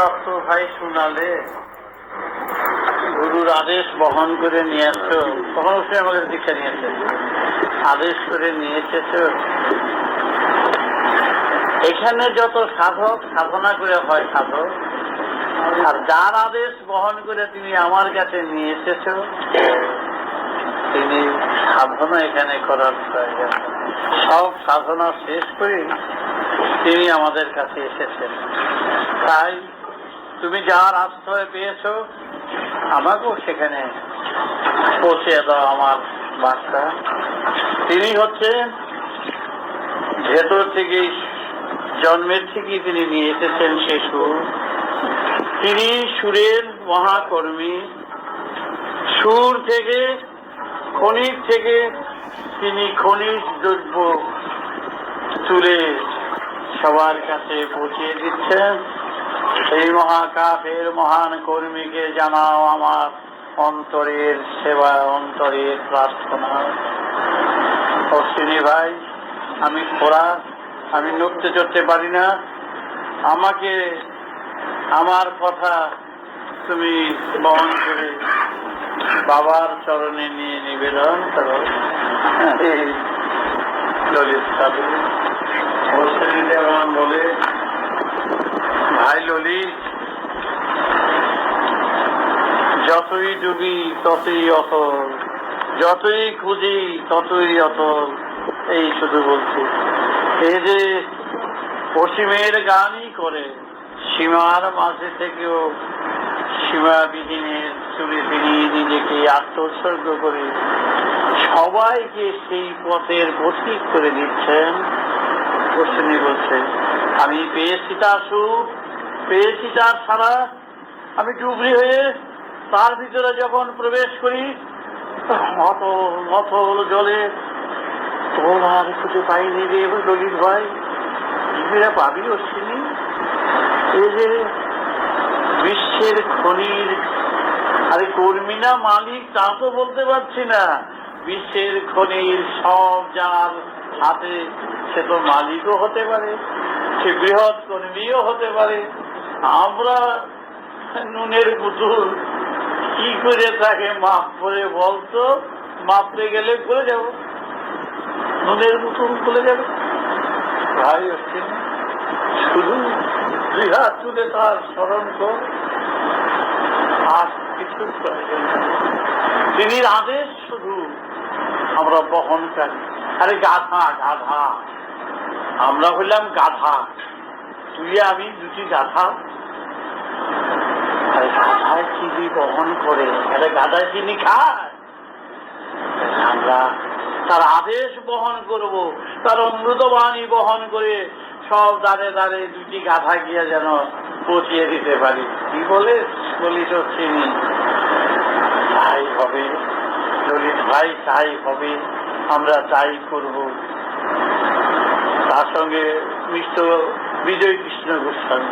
তত্ত্ব ভাই শোনালে। গুরুর আদেশ বহন করে নিয়ে আসছো তখন সে আমাদের দীক্ষা নিয়েছে? আদেশ করে নিয়ে এসেছ এখানে যত সাধক সাধনা করে হয় সাধক, আর যার আদেশ বহন করে তুমি আমার কাছে নিয়ে এসেছ, তিনি সাধনা এখানে করার সব সাধনা শেষ করে তিনি আমাদের কাছে এসেছেন। তাই তুমি যার আশ্রয় পেয়েছ, আমাকেও সেখানে পৌঁছে দাও আমার বার্তা। তিনি হচ্ছেন, ভেতর থেকেই জন্মের থেকেই তিনি নিয়ে এসেছেন সে সুর তিনি সুরের মহাকর্মী। সুর থেকে, খনিজ থেকে তিনি খনিজ দ্রব্য তুলে সবার কাছে পৌঁছিয়ে দিচ্ছেন। এই মহাকাফের মহান কর্মীকে জানাও আমার অন্তরের সেবা, অন্তরের প্রার্থনা। অশ্বিনী ভাই, আমি খোরা আমি নড়তে চড়তে পারি না। আমাকে আমার কথা তুমি বহন করে বাবার চরণে নিয়ে নিবেদন করো। ললিত বলে ভাই ললিত যতই ডুবি ততই অতল যতই খুঁজি ততই অতল এই শুধু বলছি। এই যে অসীমের গানই করে, সীমার মাঝে থেকেও সীমাবিহীনের চুলে তিনি নিজেকে আত্মোৎসর্গ করে সবাইকে সেই পথের পথিক করে দিচ্ছেন। অশ্বিনী বলছে, আমি পেয়েছি তার সুখ পেয়েছি তার ছাড়া আমি ডুবরি হয়ে তার ভিতরে যখন প্রবেশ করি অতল অতল জলে তোর আর খুঁজে পাইনি রে ললিত ভাই। ডুবিরা পাবি অশ্বিনী এই যে বিশ্বের খনির আরে কর্মী না মালিক, তা তো বলতে পারছি না। বিশ্বের খনির সব যার হাতে সে তো মালিকও হতে পারে, সে বৃহৎ কর্মীও হতে পারে। আমরা নুনের পুতুল কি করে তাকে মাপ করে বলতো? মাপতে গেলে করে যাব নুনের পুতুল খুলে যাবে ভাই হচ্ছে শুধু দুই তুলে তার স্মরণ কর। কিছু তিনি আদেশ শুধু আমরা বহনকারী। আরে গাধা গাধা। আমরা হইলাম গাধা। তুই আমি দুটি গাধা গাধায় চিনি বহন করে আরে গাধায় চিনি খায়। আমরা তার আদেশ বহন করব, তার অমৃতবাণী বহন করে সব দাঁড়ে দাঁড়ে দুটি গাধা গিয়ে যেন পচিয়ে দিতে পারি। কি বলে? ললিত চিনি। তাই হবে। ললিত ভাই, তাই হবে। আমরা তাই করব। তার সঙ্গে মিষ্ট বিজয় কৃষ্ণ গোস্বামী।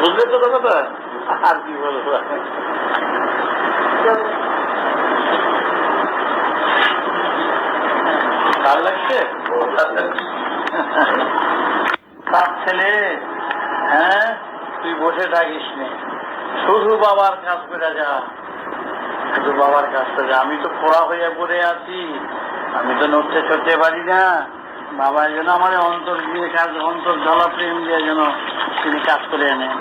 বুঝলে তো কথা আর কি বলব? তার ছেলে হ্যাঁ তুই বসে থাকিস নে। শুধু বাবার কাজ করে যা। শুধু বাবার কাজ করে আমি তো পড়া হয়ে পড়ে আছি। আমি তো নড়তে চড়তে পারি না। বাবা যেন আমার অন্তর দিয়ে কাজ, অন্তর জলা প্রেম দিয়ে যেন তিনি কাজ করে আনেন